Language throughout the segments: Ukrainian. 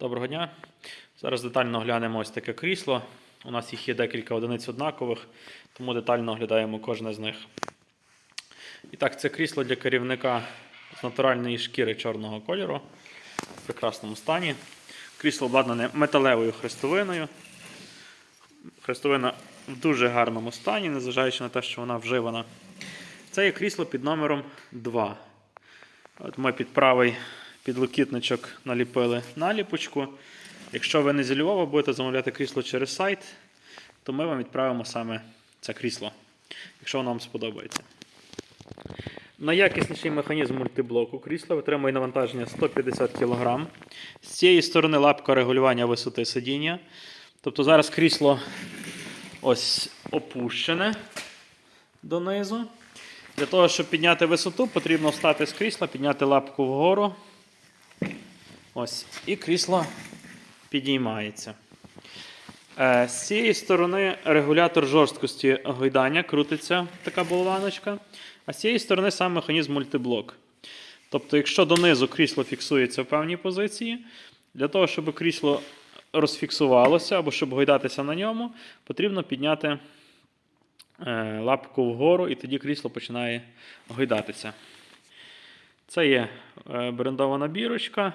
Доброго дня. Зараз детально оглянемо ось таке крісло. У нас їх є декілька одиниць однакових, тому детально оглядаємо кожне з них. І так, це крісло для керівника з натуральної шкіри чорного кольору в прекрасному стані. Крісло обладнане металевою хрестовиною. Хрестовина в дуже гарному стані, незважаючи на те, що вона вживана. Це є крісло під номером 2. От ми під правий підлокітничок наліпили наліпочку. Якщо ви не зі Львова будете замовляти крісло через сайт, то ми вам відправимо саме це крісло, якщо воно вам сподобається. Найякісніший механізм мультиблоку крісла витримує навантаження 150 кг. З цієї сторони лапка регулювання висоти сидіння. Тобто зараз крісло ось опущене донизу. Для того, щоб підняти висоту, потрібно встати з крісла, підняти лапку вгору. Ось. І крісло підіймається. Е, З цієї сторони регулятор жорсткості гойдання крутиться така болваночка. А з цієї сторони сам механізм мультиблок. Тобто, якщо донизу крісло фіксується в певній позиції, для того, щоб крісло розфіксувалося або щоб гойдатися на ньому, потрібно підняти е, лапку вгору, і тоді крісло починає гойдатися. Це є е, брендована бірочка,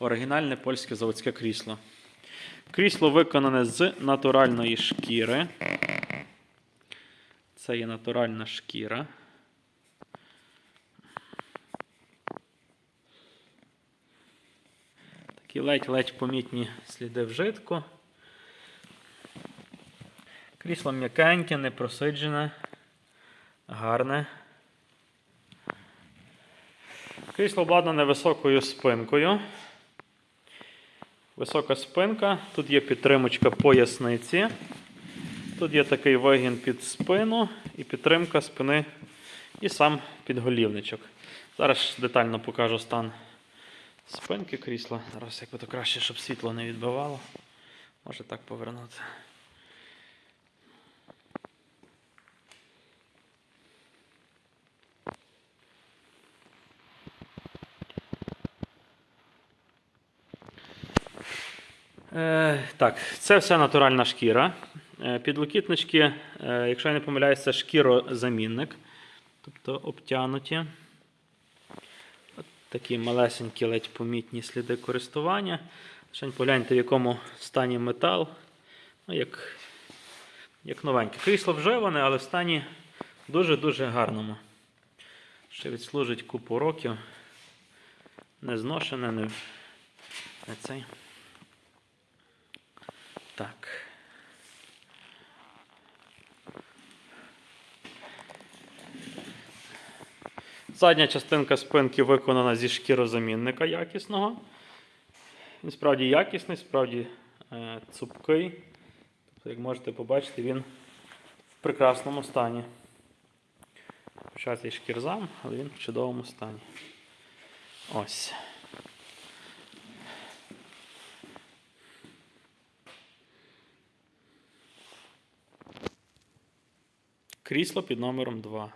оригінальне польське заводське крісло. Крісло виконане з натуральної шкіри. Це є натуральна шкіра. Такі ледь-ледь помітні сліди вжитку. Крісло м'якеньке, не просиджене, гарне. Крісло обладнане високою спинкою. Висока спинка. Тут є підтримочка поясниці. Тут є такий вигін під спину і підтримка спини і сам підголівничок. Зараз детально покажу стан спинки крісла. Зараз як би то краще, щоб світло не відбивало. Може так повернути. Так, це все натуральна шкіра. Е, підлокітнички, е, якщо я не помиляюся, це шкірозамінник, тобто обтянуті. От такі малесенькі, ледь помітні сліди користування. Ще погляньте, в якому стані метал. Ну, як, як новеньке. Крісло вживане, але в стані дуже-дуже гарному. Ще відслужить купу років. Не зношене, не, не цей. Так. Задня частинка спинки виконана зі шкірозамінника якісного. Він справді якісний, справді е, цупкий. Тобто, як можете побачити, він в прекрасному стані. Хоча цей шкірзам, але він в чудовому стані. Ось. Крісло під номером 2.